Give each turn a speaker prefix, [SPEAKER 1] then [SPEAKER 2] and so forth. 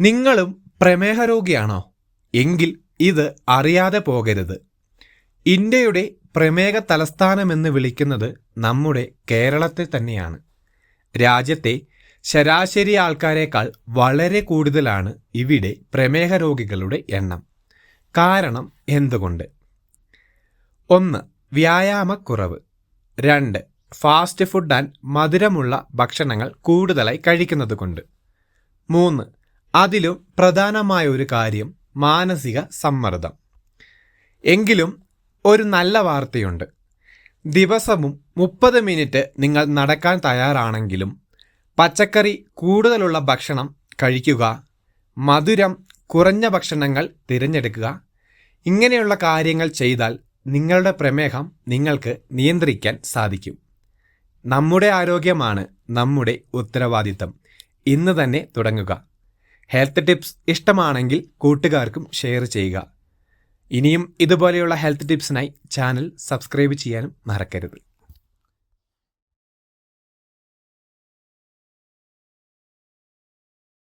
[SPEAKER 1] നിങ്ങളും പ്രമേഹ രോഗിയാണോ എങ്കിൽ ഇത് അറിയാതെ പോകരുത്. ഇന്ത്യയുടെ പ്രമേഹ തലസ്ഥാനമെന്ന് വിളിക്കുന്നത് നമ്മുടെ കേരളത്തെ തന്നെയാണ്. രാജ്യത്തെ ശരാശരി ആൾക്കാരെക്കാൾ വളരെ കൂടുതലാണ് ഇവിടെ പ്രമേഹ രോഗികളുടെ എണ്ണം. കാരണം എന്തുകൊണ്ട്? ഒന്ന് വ്യായാമക്കുറവ്. രണ്ട് ഫാസ്റ്റ് ഫുഡ് ആൻഡ് മധുരമുള്ള ഭക്ഷണങ്ങൾ കൂടുതലായി കഴിക്കുന്നത് കൊണ്ട് മൂന്ന് അതിലും പ്രധാനമായ ഒരു കാര്യം മാനസിക സമ്മർദ്ദം. എങ്കിലും ഒരു നല്ല വാർത്തയുണ്ട്. ദിവസവും മുപ്പത് മിനിറ്റ് നിങ്ങൾ നടക്കാൻ തയ്യാറാണെങ്കിലും പച്ചക്കറി കൂടുതലുള്ള ഭക്ഷണം കഴിക്കുക മധുരം കുറഞ്ഞ ഭക്ഷണങ്ങൾ തിരഞ്ഞെടുക്കുക ഇങ്ങനെയുള്ള കാര്യങ്ങൾ ചെയ്താൽ നിങ്ങളുടെ പ്രമേഹം നിങ്ങൾക്ക് നിയന്ത്രിക്കാൻ സാധിക്കും. നമ്മുടെ ആരോഗ്യമാണ് നമ്മുടെ ഉത്തരവാദിത്തം. ഇന്ന് തന്നെ തുടങ്ങുക. ഹെൽത്ത് ടിപ്സ് ഇഷ്ടമാണെങ്കിൽ കൂട്ടുകാർക്കും ഷെയർ ചെയ്യുക. ഇനിയും ഇതുപോലെയുള്ള ഹെൽത്ത് ടിപ്സിനായി ചാനൽ സബ്സ്ക്രൈബ് ചെയ്യാനും മറക്കരുത്.